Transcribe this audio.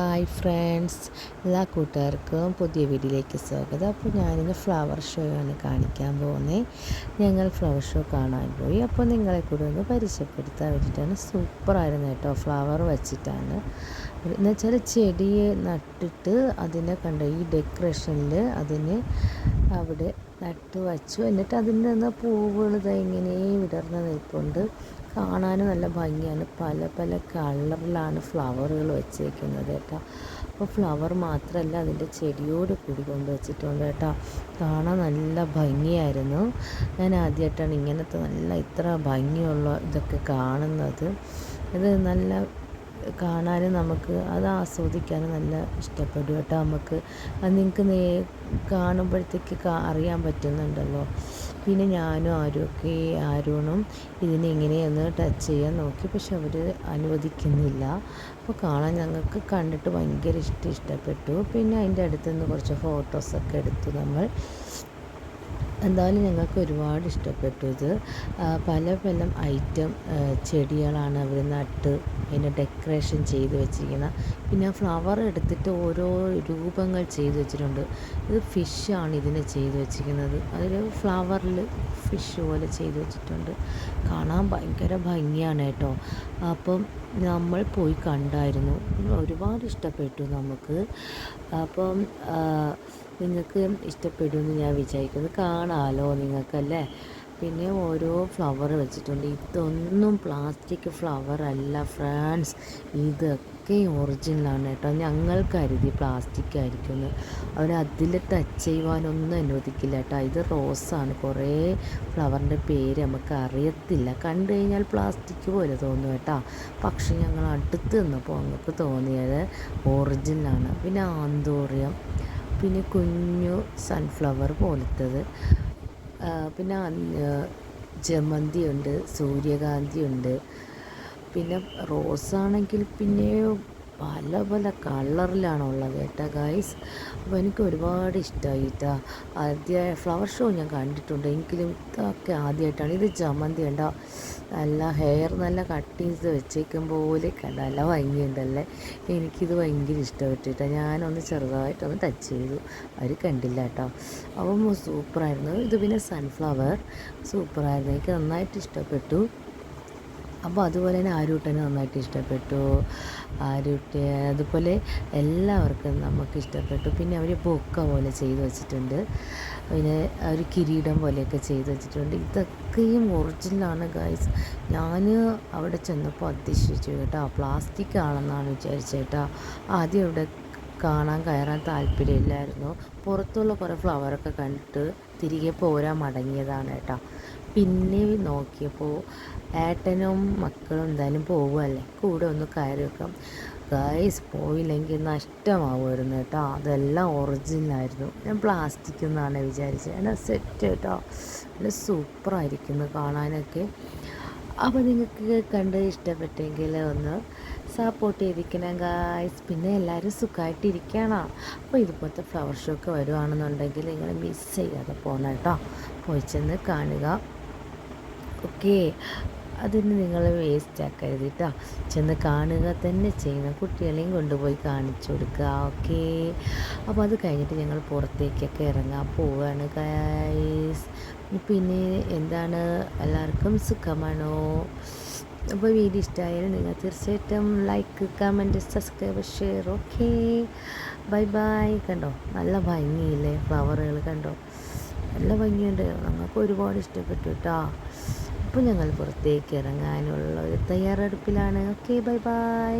Hi friends എല്ലാ കൂട്ടുകാർക്കും പുതിയ വീഡിയോയിലേക്ക് സ്വാഗതം. അപ്പോൾ ഞാനിന്ന് ഫ്ലവർ ഷോയാണ് കാണിക്കാൻ പോകുന്നത് ഞങ്ങൾ ഫ്ലവർ ഷോ കാണാൻ പോയി. അപ്പോൾ നിങ്ങളെ കൂടെ ഒന്ന് പരിചയപ്പെടുത്താൻ വേണ്ടിയിട്ടാണ്. സൂപ്പറായിരുന്നു കേട്ടോ. ഫ്ലവർ വെച്ചിട്ടാണ്. എന്ന് വെച്ചാൽ ചെടിയെ നട്ടിട്ട് അതിനെ കണ്ട? ഈ ഡെക്കറേഷനിൽ അതിന് അവിടെ നട്ട് വച്ചു. എന്നിട്ട് അതിന്റെ നിന്ന് പൂവുകൾ ഇങ്ങനെ വിടർന്ന് നിൽപ്പുണ്ട്. കാണാനും നല്ല ഭംഗിയാണ്. പല പല കളറിലാണ് ഫ്ലവറുകൾ വെച്ചേക്കുന്നത് കേട്ടോ. അപ്പോൾ ഫ്ലവർ മാത്രമല്ല അതിന്റെ ചെടിയോട് കൂടി കൊണ്ടുവച്ചിട്ടുണ്ട് കേട്ടോ. കാണാൻ നല്ല ഭംഗിയായിരുന്നു. ഞാൻ ആദ്യമായിട്ടാണ് ഇങ്ങനത്തെ നല്ല ഇത്ര ഭംഗിയുള്ള ഇതൊക്കെ കാണുന്നത്. ഇത് നല്ല കാണാനും നമുക്ക് അത് ആസ്വദിക്കാനും നല്ല ഇഷ്ടപ്പെടും കേട്ടോ നമുക്ക്. അത് നിങ്ങൾക്ക് നേ കാണുമ്പോഴത്തേക്ക് അറിയാൻ പറ്റുന്നുണ്ടല്ലോ. പിന്നെ ഞാനും ആരൊക്കെ ആരോണും ഇതിനെ ഇങ്ങനെയൊന്ന് ടച്ച് ചെയ്യാൻ നോക്കി. പക്ഷെ അവർ അനുവദിക്കുന്നില്ല. അപ്പോൾ കാണാൻ ഞങ്ങൾക്ക് കണ്ടിട്ട് ഭയങ്കര ഇഷ്ടം ഇഷ്ടപ്പെട്ടു. പിന്നെ അതിന്റെ അടുത്തുനിന്ന് കുറച്ച് ഫോട്ടോസൊക്കെ എടുത്തു നമ്മൾ. എന്തായാലും ഞങ്ങൾക്ക് ഒരുപാട് ഇഷ്ടപ്പെട്ടു ഇത് പല പല ഐറ്റം ചെടികളാണ് അവർ നട്ട് അതിന്റെ ഡെക്കറേഷൻ ചെയ്ത് വെച്ചിരിക്കുന്നത് പിന്നെ ഫ്ലവർ എടുത്തിട്ട് ഓരോ രൂപങ്ങൾ ചെയ്ത് വെച്ചിട്ടുണ്ട്. ഇത് ഫിഷാണ് ഇതിനെ ചെയ്ത് വെച്ചിരിക്കുന്നത്. അതൊരു ഫ്ലവറിൽ ഫിഷ് പോലെ ചെയ്ത് വെച്ചിട്ടുണ്ട്. കാണാൻ ഭയങ്കര ഭംഗിയാണ് കേട്ടോ. അപ്പം നമ്മൾ പോയി കണ്ടായിരുന്നു. ഒരുപാട് ഇഷ്ടപ്പെട്ടു നമുക്ക്. അപ്പം നിങ്ങൾക്ക് ഇഷ്ടപ്പെടുമെന്ന് ഞാൻ വിചാരിക്കുന്നു. കാണാമല്ലോ നിങ്ങൾക്കല്ലേ? പിന്നെ ഓരോ ഫ്ലവർ വെച്ചിട്ടുണ്ട്. ഇതൊന്നും പ്ലാസ്റ്റിക് ഫ്ലവർ അല്ല ഫ്രാൻസ് ഇതൊക്കെ ഒറിജിനലാണ് കേട്ടോ. ഞങ്ങൾ കരുതി പ്ലാസ്റ്റിക് ആയിരിക്കും അവർ അതിൽ ടച്ച് ചെയ്യുവാനൊന്നും അനുവദിക്കില്ല കേട്ടോ. ഇത് റോസാണ് കുറേ ഫ്ലവറിന്റെ പേര് നമുക്ക് അറിയത്തില്ല. കണ്ടു കഴിഞ്ഞാൽ പ്ലാസ്റ്റിക് പോലെ തോന്നും കേട്ടോ. പക്ഷേ ഞങ്ങൾ അടുത്ത് നിന്നപ്പോൾ ഞങ്ങൾക്ക് തോന്നിയത് ഒറിജിനലാണ് പിന്നെ ആന്തോറിയം. പിന്നെ കുഞ്ഞു സൺഫ്ലവർ പോലത്തത്. പിന്നെ ജമന്തി ഉണ്ട് സൂര്യകാന്തി ഉണ്ട് പിന്നെ റോസാണെങ്കിൽ പിന്നെ പല പല കളറിലാണുള്ളത് കേട്ടോ ഗൈസ് അപ്പോൾ എനിക്ക് ഒരുപാട് ഇഷ്ടമായി കേട്ടോ ആദ്യ ഫ്ലവർ ഷോ ഞാൻ കണ്ടിട്ടുണ്ട്. എങ്കിലും ഇതൊക്കെ ആദ്യമായിട്ടാണ് ഇത് ജമന്തി ഉണ്ടോ നല്ല ഹെയർ നല്ല കട്ട് ചെയ്ത് വെച്ചേക്കും പോലെ നല്ല ഭംഗിയുണ്ടല്ലേ? എനിക്കിത് ഭയങ്കര ഇഷ്ടപ്പെട്ടിട്ടോ ഞാനൊന്ന് ചെറുതായിട്ടൊന്ന് ടച്ച് ചെയ്തു. അവർ കണ്ടില്ല കേട്ടോ അപ്പം സൂപ്പറായിരുന്നു. ഇത് പിന്നെ സൺഫ്ലവർ സൂപ്പറായിരുന്നു. എനിക്ക് നന്നായിട്ട് ഇഷ്ടപ്പെട്ടു. അപ്പോൾ അതുപോലെ തന്നെ ആരൂട്ടനെ നന്നായിട്ട് ഇഷ്ടപ്പെട്ടു. ആരൂട്ടി അതുപോലെ എല്ലാവർക്കും നമുക്ക് ഇഷ്ടപ്പെട്ടു. പിന്നെ അവർ ബൊക്ക പോലെ ചെയ്ത് വെച്ചിട്ടുണ്ട്. പിന്നെ ഒരു കിരീടം പോലെയൊക്കെ ചെയ്ത് വെച്ചിട്ടുണ്ട്. ഇതൊക്കെയും ഒറിജിനലാണ് ഗൈസ് ഞാൻ അവിടെ ചെന്നപ്പോൾ അതിശയിച്ചു കേട്ടോ. പ്ലാസ്റ്റിക് ആണെന്നാണ് വിചാരിച്ചത് കേട്ടോ. ആദ്യം ഇവിടെ കാണാൻ കയറാൻ താല്പര്യമില്ലായിരുന്നു. പുറത്തുള്ള കുറേ ഫ്ലവറൊക്കെ കണ്ടിട്ട് തിരികെ പോരാൻ മടങ്ങിയതാണ് കേട്ടോ. പിന്നെ നോക്കിയപ്പോൾ ഏട്ടനും മക്കളും എന്തായാലും പോകുമല്ലേ കൂടെ ഒന്ന് കയറി വെക്കാം. ഗൈസ് പോയില്ലെങ്കിൽ നഷ്ടമാവുമായിരുന്നു കേട്ടോ. അതെല്ലാം ഒറിജിനലായിരുന്നു ഞാൻ പ്ലാസ്റ്റിക് എന്നാണ് വിചാരിച്ചത്. എന്നാൽ സെറ്റ് കേട്ടോ. നല്ല സൂപ്പറായിരിക്കുന്നു കാണാനൊക്കെ. അപ്പോൾ നിങ്ങൾക്ക് കണ്ട് ഇഷ്ടപ്പെട്ടെങ്കിൽ ഒന്ന് സപ്പോർട്ട് ചെയ്തിരിക്കണം ഗായ്സ് പിന്നെ എല്ലാവരും സുഖമായിട്ടിരിക്കണം അപ്പോൾ ഇതുപോലത്തെ ഫ്ലവർ ഷോ ഒക്കെ വരുവാണെന്നുണ്ടെങ്കിൽ നിങ്ങൾ മിസ് ചെയ്യാതെ പോകണം കേട്ടോ. പോയി ചെന്ന് കാണുക. ഓക്കെ. അതിന് നിങ്ങൾ വേസ്റ്റ് ആക്കരുത് കേട്ടോ ചെന്ന് കാണുക തന്നെ ചെയ്യുന്ന കുട്ടികളെയും കൊണ്ടുപോയി കാണിച്ചു കൊടുക്കുക. ഓക്കെ. അപ്പോൾ അത് കഴിഞ്ഞിട്ട് ഞങ്ങൾ പുറത്തേക്കൊക്കെ ഇറങ്ങാൻ പോവുകയാണ് ഗൈസ് പിന്നെ എന്താണ്? എല്ലാവർക്കും സുഖമാണോ? അപ്പോൾ വീഡിയോ ഇഷ്ടമായാലും നിങ്ങൾ തീർച്ചയായിട്ടും like comment subscribe share okay. Bye bye കണ്ടോ? നല്ല ഭംഗിയില്ലേ? ഫ്ലവറുകൾ കണ്ടോ? നല്ല ഭംഗിയുണ്ട്. ഞങ്ങൾക്ക് ഒരുപാട് ഇഷ്ടപ്പെട്ടു കേട്ടോ അപ്പോൾ ഞങ്ങൾ പുറത്തേക്ക് ഇറങ്ങാനുള്ള ഒരു തയ്യാറെടുപ്പിലാണ്. Okay bye by